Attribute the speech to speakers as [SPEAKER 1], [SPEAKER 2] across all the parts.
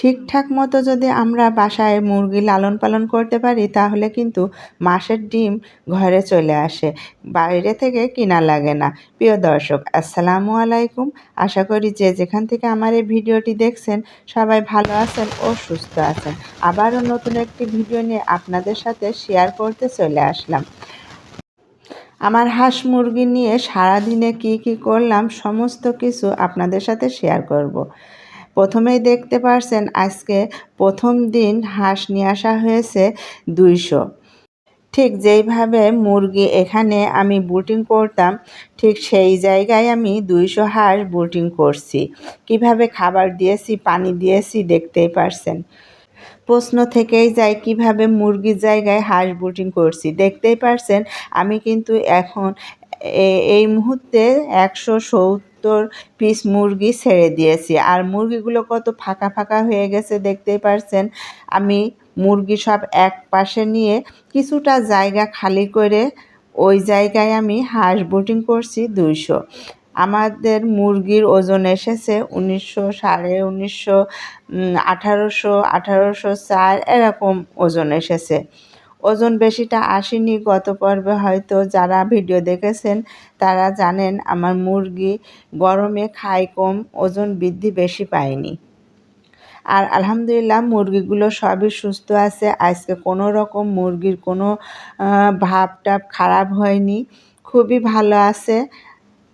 [SPEAKER 1] ঠিকঠাক মতো যদি আমরা বাসায় মুরগি লালন পালন করতে পারি, তাহলে কিন্তু মাসের ডিম ঘরে চলে আসে। বাইরে থেকে কিনা লাগে না। প্রিয় দর্শক, আসসালামু আলাইকুম। আশা করি যে যেখান থেকে আমার এই ভিডিওটি দেখছেন, সবাই ভালো আছেন ও সুস্থ আছেন। আবারও নতুন একটি ভিডিও নিয়ে আপনাদের সাথে শেয়ার করতে চলে আসলাম। আমার হাঁস মুরগি নিয়ে সারাদিনে কি কি করলাম, সমস্ত কিছু আপনাদের সাথে শেয়ার করব। প্রথমেই দেখতে পারছেন আজকে প্রথম দিন হাঁস নিয়ে আসা হয়েছে দুইশো। ঠিক যেইভাবে মুরগি এখানে আমি বুটিং করতাম, ঠিক সেই জায়গায় আমি দুইশো হাঁস বুটিং করছি। কীভাবে খাবার দিয়েছি, পানি দিয়েছি দেখতেই পারছেন। প্রশ্ন থেকেই যায় কীভাবে মুরগির জায়গায় হাঁস বুটিং করছি। দেখতেই পারছেন, আমি কিন্তু এখন এই মুহূর্তে একশো সত্তর পিস মুরগি ছেড়ে দিয়েছি। আর মুরগিগুলো কত ফাঁকা ফাঁকা হয়ে গেছে দেখতেই পারছেন। আমি মুরগি সব এক পাশে নিয়ে কিছুটা জায়গা খালি করে ওই জায়গায় আমি হাঁস বোটিং করছি দুইশো। আমাদের মুরগির ওজন এসেছে উনিশশো সাড়ে উনিশশো আঠারোশো আঠারোশো চার, এরকম ওজন এসেছে। ওজন বেশিটা আসেনি। গত পর্বে হয়তো যারা ভিডিও দেখেছেন, তারা জানেন আমার মুরগি গরমে খায় কম, ওজন বৃদ্ধি বেশি পায়নি। আর আলহামদুলিল্লাহ মুরগিগুলো সবই সুস্থ আছে। আজকে কোনো রকম মুরগির কোনো ভাব টাপ খারাপ হয়নি। খুবই ভালো আছে।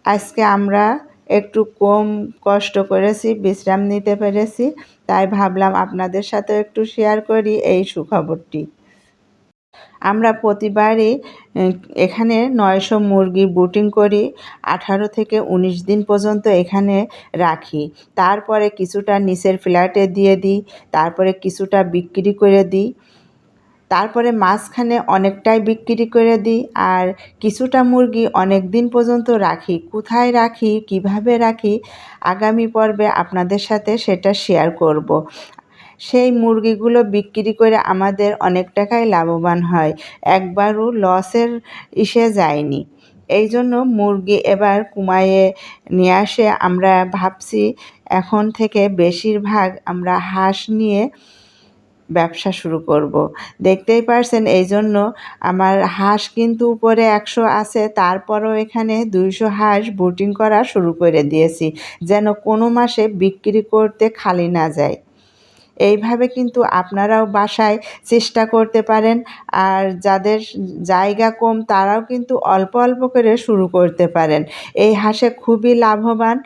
[SPEAKER 1] আজকে আমরা একটু কম কষ্ট করেছি, বিশ্রাম নিতে পেরেছি। তাই ভাবলাম আপনাদের সাথে একটু শেয়ার করি এই সুখবরটি। আমরা প্রতিবারই এখানে নয়শো মুরগি বুটিং করি, আঠারো থেকে উনিশ দিন পর্যন্ত এখানে রাখি। তারপরে কিছুটা নিচের ফ্ল্যাটে দিয়ে দিই, তারপরে কিছুটা বিক্রি করে দিই। তারপরে মাঝখানে অনেকটাই বিক্রি করে দিই, আর কিছুটা মুরগি অনেক দিন পর্যন্ত রাখি। কোথায় রাখি, কীভাবে রাখি, আগামী পর্বে আপনাদের সাথে সেটা শেয়ার করব। সেই মুরগিগুলো বিক্রি করে আমাদের অনেক টাকাই লাভবান হয়। একবারও লসের ইসে যায়নি। এই জন্য মুরগি এবার কুমায়ে নিয়ে আসে। আমরা ভাবছি এখন থেকে বেশিরভাগ আমরা হাঁস নিয়ে ব্যবসা শুরু করব। দেখতেই পারছেন এই জন্য আমার হাঁস কিন্তু উপরে একশো আছে, তারপরও এখানে দুইশো হাঁস বোটিং করা শুরু করে দিয়েছি, যেন কোনো মাসে বিক্রি করতে খালি না যায়। এইভাবে কিন্তু আপনারাও বাসায় চেষ্টা করতে পারেন। আর যাদের জায়গা কম, তারাও কিন্তু অল্প অল্প করে শুরু করতে পারেন। এই হাঁসে খুবই লাভবান।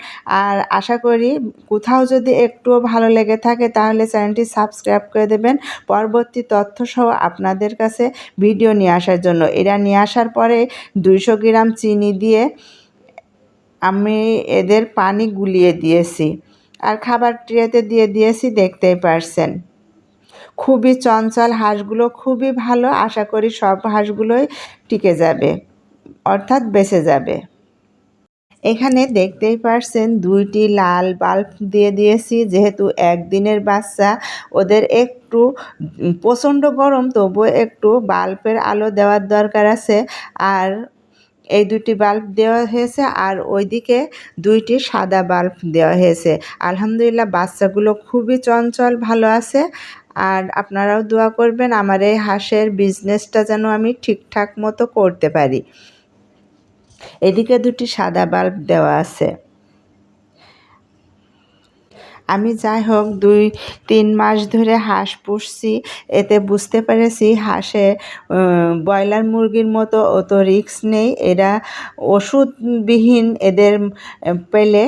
[SPEAKER 1] আর আশা করি কোথাও যদি একটুও ভালো লেগে থাকে, তাহলে চ্যানেলটি সাবস্ক্রাইব করে দেবেন। পরবর্তী তথ্যসহ আপনাদের কাছে ভিডিও নিয়ে আসার জন্য। এরা নিয়ে আসার পরে দুইশো গ্রাম চিনি দিয়ে আমি এদের পানি গুলিয়ে দিয়েছি। আর খাবার ট্রেতে দিয়ে দিয়েছি, দেখতেই পারছেন। খুবই চঞ্চল হাঁসগুলো, খুবই ভালো। আশা করি সব হাঁসগুলোই টিকে যাবে, অর্থাৎ বেঁচে যাবে। এখানে দেখতেই পারছেন দুইটি লাল বাল্ব দিয়ে দিয়েছি, যেহেতু একদিনের বাচ্চা, ওদের একটু প্রচণ্ড গরম, তবুও একটু বাল্বের আলো দেওয়ার দরকার আছে। আর এই দুটি বাল্ব দেওয়া হয়েছে আর ওইদিকে দুইটি সাদা বাল্ব দেওয়া হয়েছে। আলহামদুলিল্লাহ বাচ্চাগুলো খুবই চঞ্চল, ভালো আছে। আর আপনারাও দোয়া করবেন আমার এই হাঁসের বিজনেসটা যেন আমি ঠিকঠাক মতো করতে পারি। এদিকে দুটি সাদা বাল্ব দেওয়া আছে। আমি যাই হোক দুই, তিন মাস ধরে হাঁস পুষছি, এতে বুঝতে পেরেছি হাঁসে ব্রয়লার মুরগির মতো অত রিক্স নেই, এরা ওষুধবিহীন এদের পেলে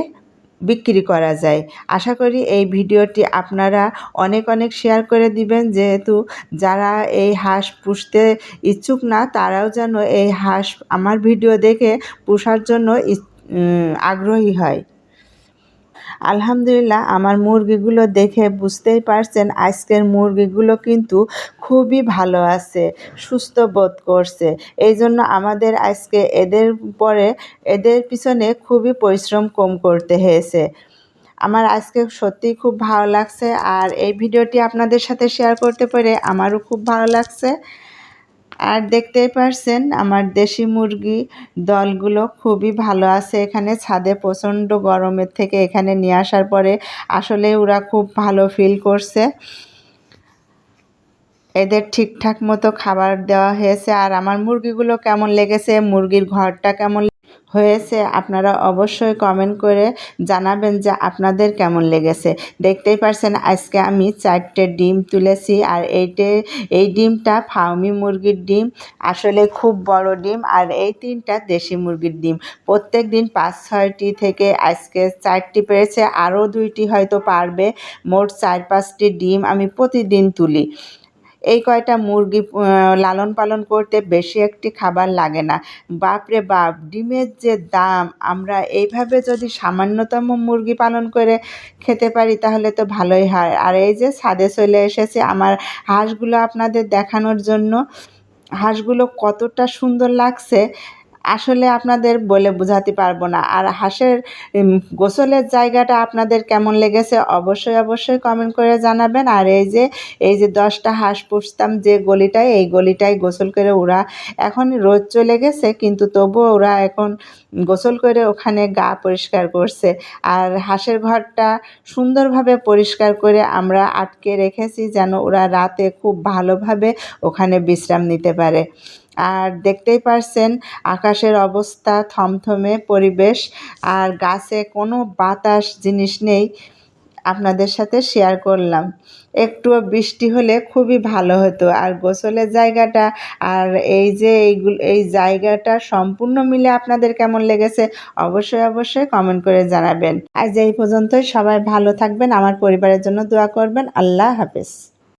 [SPEAKER 1] বিক্রি করা যায়। আশা করি এই ভিডিওটি আপনারা অনেক অনেক শেয়ার করে দিবেন, যেহেতু যারা এই হাঁস পুষতে ইচ্ছুক না, তারাও যেন এই হাঁস আমার ভিডিও দেখে পোষার জন্য আগ্রহী হয়। আলহামদুলিল্লাহ, আমার মুরগিগুলো দেখে বুঝতেই পারছেন আজকের মুরগিগুলো কিন্তু খুবই ভালো আছে, সুস্থ বোধ করছে। এই জন্য আমাদের আজকে এদের পরে, এদের পিছনে খুবই পরিশ্রম কম করতে হয়েছে। আমার আজকে সত্যিই খুব ভালো লাগছে আর এই ভিডিওটি আপনাদের সাথে শেয়ার করতে পেরে আমারও খুব ভালো লাগছে। আর দেখতেই পারছেন, আমার দেশি মুরগি দলগুলো খুবই ভালো আছে। এখানে ছাদে প্রচণ্ড গরমের থেকে এখানে নিয়ে আসার পরে আসলে ওরা খুব ভালো ফিল করছে। এদের ঠিকঠাক মতো খাবার দেওয়া হয়েছে। আর আমার মুরগিগুলো কেমন লেগেছে, মুরগির ঘরটা কেমন হয়েছে, আপনারা অবশ্যই কমেন্ট করে জানাবেন যে আপনাদের কেমন লেগেছে। দেখতেই পারছেন আজকে আমি চারটে ডিম তুলেছি আর এইটে, এই ডিমটা ফাউমি মুরগির ডিম, আসলে খুব বড় ডিম আর এই তিনটা দেশি মুরগির ডিম। প্রত্যেক দিন পাঁচ, ছয়টি থেকে আজকে চারটি পেরেছে, আরও দুইটি হয়তো পারবে। মোট চার, পাঁচটি ডিম আমি প্রতিদিন তুলি। এই কয়টা মুরগি লালন পালন করতে বেশি একটি খাবার লাগে না। বাপরে বাপ, ডিমের যে দাম, আমরা এইভাবে যদি সামান্যতম মুরগি পালন করে খেতে পারি তাহলে তো ভালোই হয়। আর এই যে ছাদে চলে এসেছে, আমার হাঁসগুলো আপনাদের দেখানোর জন্য। হাঁসগুলো কতটা সুন্দর লাগছে। আসলে আপনাদের বলে বোঝাতে পারব না। আর হাঁসের গোসলের জায়গাটা আপনাদের কেমন লেগেছে অবশ্যই অবশ্যই কমেন্ট করে জানাবেন। আর এই যে এই যে দশটা হাঁস পুষতাম যে গলিটায়, এই গলিটায় গোসল করে ওরা এখন রোদ চলে গেছে, কিন্তু তবুও ওরা এখন গোসল করে ওখানে গা পরিষ্কার করছে। আর হাঁসের ঘরটা সুন্দরভাবে পরিষ্কার করে আমরা আটকে রেখেছি যেন ওরা রাতে খুব ভালোভাবে ওখানে বিশ্রাম নিতে পারে। আর দেখতেই পারছেন আকাশের অবস্থা, থমথমে পরিবেশ আর গাছে কোনো বাতাস জিনিস নেই আপনাদের সাথে শেয়ার করলাম। একটুও বৃষ্টি হলে খুবই ভালো হতো। আর গোসলের জায়গাটা আর এই যে এইগুলো, এই জায়গাটা সম্পূর্ণ মিলে আপনাদের কেমন লেগেছে অবশ্যই অবশ্যই কমেন্ট করে জানাবেন। আজ এই পর্যন্তই। সবাই ভালো থাকবেন। আমার পরিবারের জন্য দোয়া করবেন। আল্লাহ হাফেজ।